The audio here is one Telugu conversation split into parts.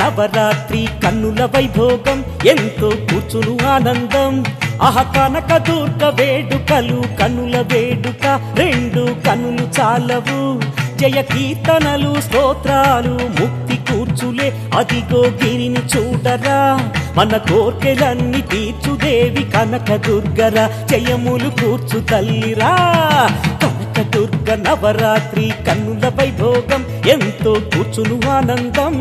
నవరాత్రి కన్నుల వైభోగం ఎంతో కూర్చును ఆనందం. అహ కనకదుర్గ వేడుకలు కన్నుల వేడుక రెండు కనులు చాలవు. జయ కీర్తనలు స్తోత్రాలు ముక్తి కూర్చులే అదిగో గిరిని చూడరా. మన కోర్కెలన్నీ తీర్చుదేవి కనక దుర్గరా జయములు కూర్చు తల్లిరా. కనక దుర్గ నవరాత్రి కన్నుల వైభోగం ఎంతో కూర్చును ఆనందం.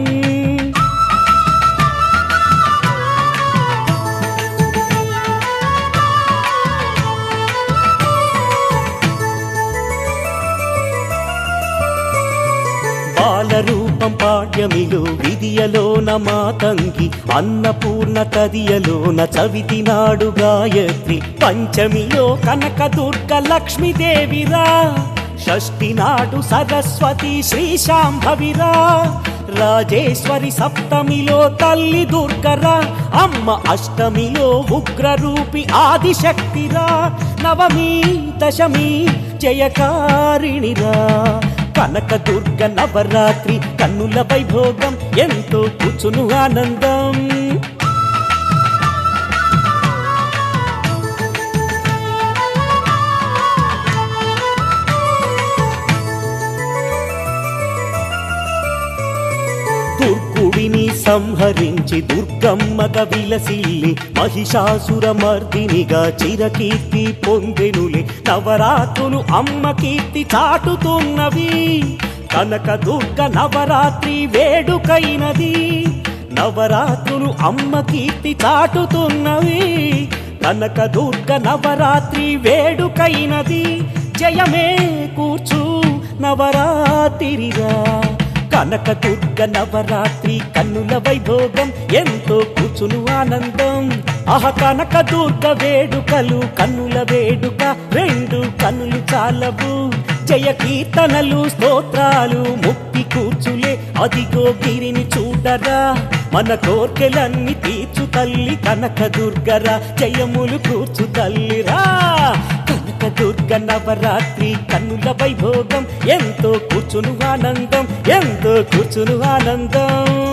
రూపం పాడ్యమిలో విధియలోన మాతంగి అన్నపూర్ణ తదియలోన చవితి నాడు గాయత్రి పంచమిలో కనక దుర్గ లక్ష్మీదేవిరా. షష్ఠి నాడు సరస్వతి శ్రీశాంభవిరా. రాజేశ్వరి సప్తమిలో తల్లి దుర్గరా. అమ్మ అష్టమిలో ఉగ్రరూపి ఆదిశక్తిరా. నవమి దశమి జయకారిణిరా. కనక దుర్గ నవరాత్రి కన్నుల వైభోగం ఎంతో కూర్చును ఆనందం. సంహరించి దుర్గమ్మగ విలసిల్లి మహిషాసురమర్దినిగా చిరకీర్తి పొందెనులే. నవరాత్రులు అమ్మ కీర్తి చాటుతున్నవి. కనక దుర్గ నవరాత్రి వేడుకైనది. నవరాత్రులు అమ్మ కీర్తి చాటుతున్నవి. కనక దుర్గ నవరాత్రి వేడుకైనది. జయమే కూర్చు నవరాత్రిగా కనక దుర్గ నవరాత్రి కన్నుల వైభోగం ఎంతో కూర్చును ఆనందం. ఆహ కనక దుర్గ వేడుకలు కన్నుల వేడుక రెండు కన్నులు చాలవు. జయ కీర్తనలు స్తోత్రాలు ముక్తి కూర్చులే. అదిగో గిరిని చూడరా మన కోర్కెలన్నీ తీర్చు తల్లి కనక దుర్గరా. జయములు కూర్చు తల్లిరా కనక దుర్గ నవరాత్రి కన్నుల వైభోగం. ఎంతో కూర్చును ఆనందం ఎంతో కూర్చును ఆనందం.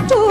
কাটু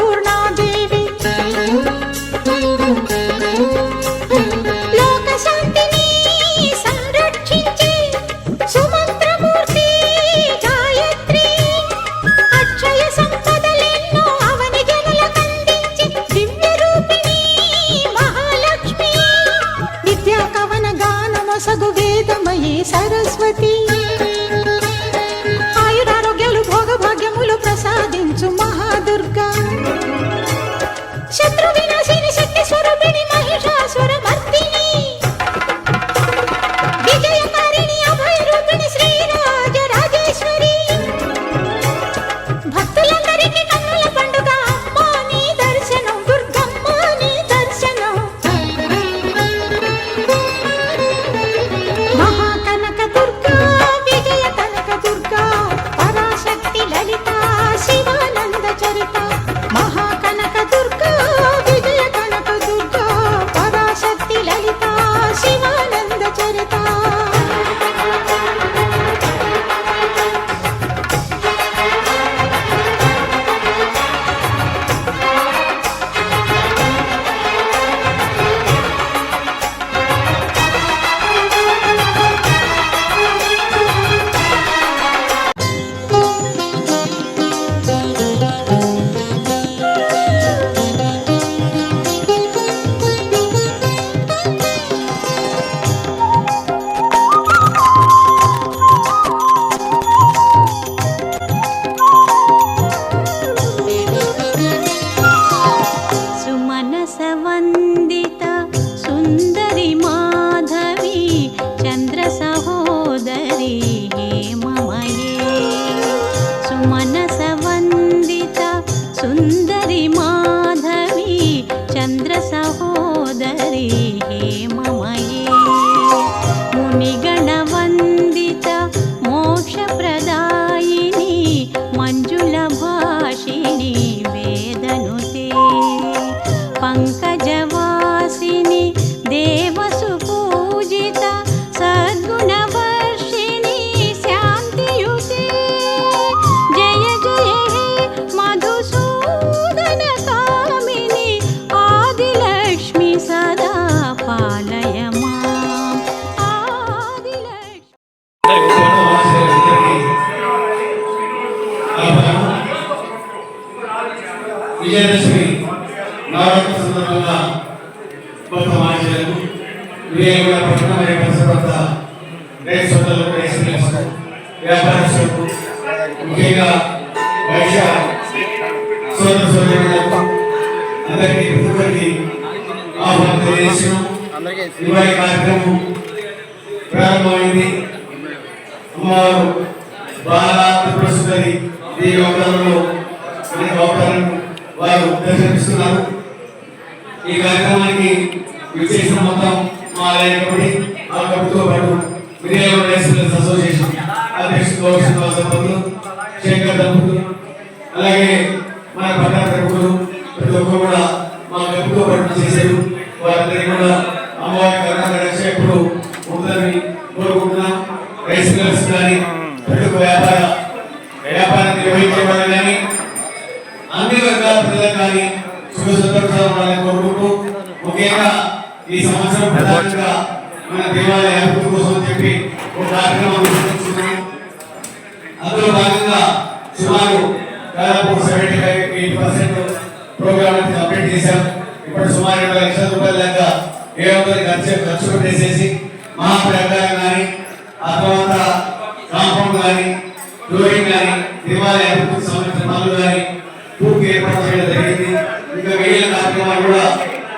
సోదర సోదరులకు అందరికీ ప్రతి ఒక్కరికి ఆహ్వానం ఇవాళ కార్యక్రమం ప్రారంభమైంది. అమ్మవారు బాలా త్రిపుర సుందరి ఈ అవతారంలో అనేక అవతారం వారు దర్శనమిస్తున్నారు. ఈ కార్యక్రమానికి విశేష మొత్తం మా కమిటీ ఆ కమిటీతో పాటు విజయవాడ రైస్ అసోసియేషన్ శంకర్ దంపతులు అలాగే మా పట్టణ ప్రముఖులు ప్రతి ఒక్కరు కూడా మా కమిటీతో పాటు చేశారు. వారందరికీ కూడా అమ్మవారి కర్ణాటక రక్ష ఎప్పుడు ఉందని కోరుకుంటున్నాం. రైస్ మిల్స్ కానీ ప్రతి ఒక్క వ్యాపార వ్యాపారాన్ని నిర్వహించే వాళ్ళు కానీ అన్ని వర్గాల ప్రజలు కానీ శుభ సంతోషాలు ఉండాలని కోరుకుంటూ ముఖ్యంగా ఈ సంవత్సరం ప్రధానంగా మన దేవాలయ అభివృద్ధి కోసం చెప్పి ఒక కార్యక్రమం దాదాపు seventy five eight percent program complete చేశాం. ఇప్పుడు సుమారు ఇరవై లక్షల రూపాయల దాకా ఏ ఒక్కరి ఖర్చు ఖర్చు పెట్టేసేసి మహాప్రకారం కానీ ఆ తర్వాత కాంపౌండ్ కానీ ఫ్లోరింగ్ కానీ దేవాలయ అభివృద్ధికి సంబంధించిన పనులు కానీ పూర్తి ఏర్పాటు చేయడం జరిగింది. ఇంకా మిగిలిన కార్యక్రమాలు కూడా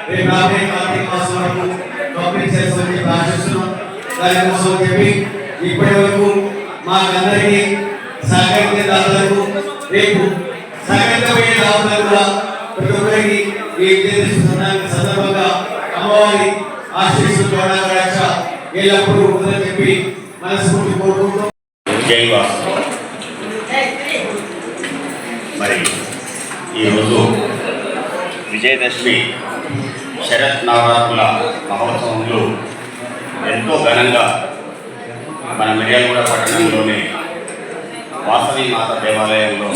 రేపు రాబోయే కార్తీక మాసం వరకు కంప్లీట్ చేస్తామని చెప్పి ఆశిస్తున్నాం. దానికోసం చెప్పి ఇప్పటి వరకు మాకందరికీ సహకరించే దాదాపు రేపు సహకరించబోయే దాతలకు కూడా ప్రతి ఒక్కరికి ఈ విజయదశమి సందర్భంగా- అమ్మవారి ఆశీస్సులు రక్ష ఎల్లప్పుడూ ఉందని చెప్పి మనస్ఫూర్తి కోరుకుంటూ జై మరి ఈరోజు విజయదశమి శరత్ నవరాత్రుల మహోత్సవంలో ఎంతో ఘనంగా మన మిర్యాలగూడ పట్టణంలోనే వాసవి మాత దేవాలయంలో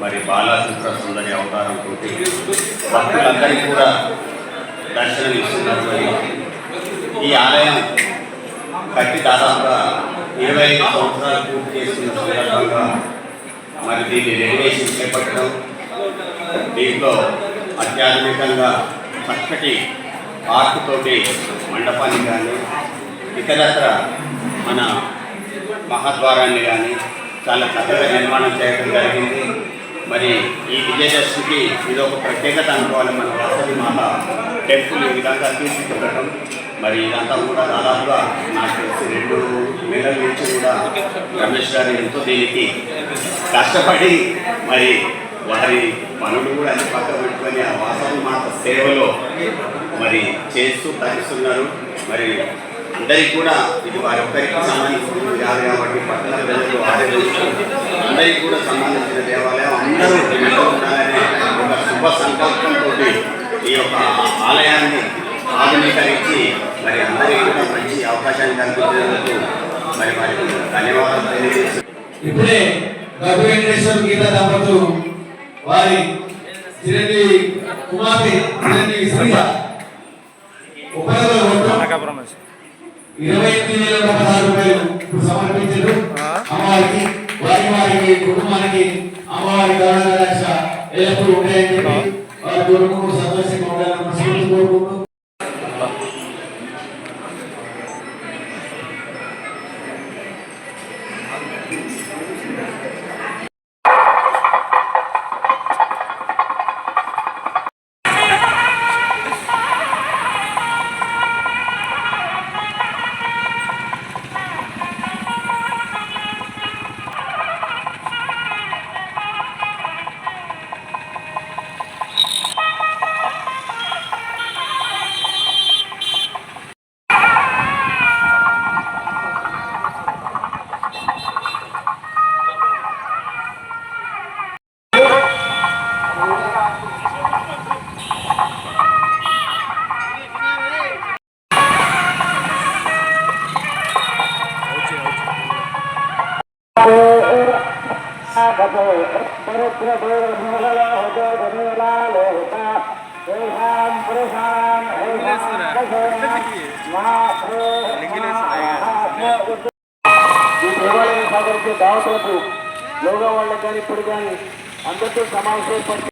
మరి బాలాత్రిపుర సుందరి అవతారంతో భక్తులందరికీ కూడా దర్శనం ఇస్తున్నటువంటి ఈ ఆలయం కట్టి దాదాపుగా ఇరవై ఐదు సంవత్సరాలు పూర్తి చేస్తున్న సందర్భంగా మరి దీన్ని రెగ్యులేషన్ చేపట్టడం దీంట్లో అత్యాధునికంగా చక్కటి ఆర్ట్తోటి మండపాన్ని కానీ ఇతరత్ర మన మహాద్వారాన్ని కానీ చాలా చక్కగా నిర్మాణం చేయడం జరిగింది. మరి ఈ విజయదశమికి ఇది ఒక ప్రత్యేకత అనుకోవాలి. మన వసతి మాత టెంపుల్ ఈ విధంగా తీర్చిదిద్దడం. మరి ఇదంతా కూడా దాదాపుగా నాకు తెలిసి రెండు నెలల నుంచి కూడా రమేష్ గారు ఎంతో దీనికి కష్టపడి మరి వారి పనులు కూడా అన్ని పక్క పెట్టుకొని ఆ వాసవి మాత సేవలో మరి చేస్తూ తరిస్తున్నారు. మరి అందరికీ కూడా ఇది వారి ఒక్కరికి సంబంధించింది కాదు కాబట్టి పట్టణ ప్రజలు ఆదరించు అందరికీ కూడా సంబంధించిన దేవాలయం అందరూ ఉండాలనే ఒక శుభ సంకల్పంతో ఈ యొక్క ఆలయాన్ని ఆధునీకరించి మరి అందరికీ కూడా మంచి అవకాశాన్ని కల్పించినందుకు మరి వారికి ధన్యవాదాలు తెలియజేస్తున్నాను. ఇప్పుడే గబ్బు వెంకటేశ్వర గీత దంపతులు వారి చిరంజీవి కుమార్తె చిరంజీవి శ్రీజ ఉపయోగ ఇరవై ఎనిమిది వేల పదహారు రూపాయలు ఇప్పుడు సమర్పించారు అమ్మవారికి వారి వారికి కుటుంబానికి అమ్మవారి కరుణ రక్ష ఎల్లప్పుడూ ఉంటాయని చెప్పి వారి కోరుకుంటూ సంతోషంగా ఉండాలని మనస్ఫూర్తిగా కోరుకుంటూ ఈ దేవాలయం సహకరించే దావతులకు యోగా వాళ్ళకి కానీ ఇప్పుడు కానీ అందరితో సమావేశం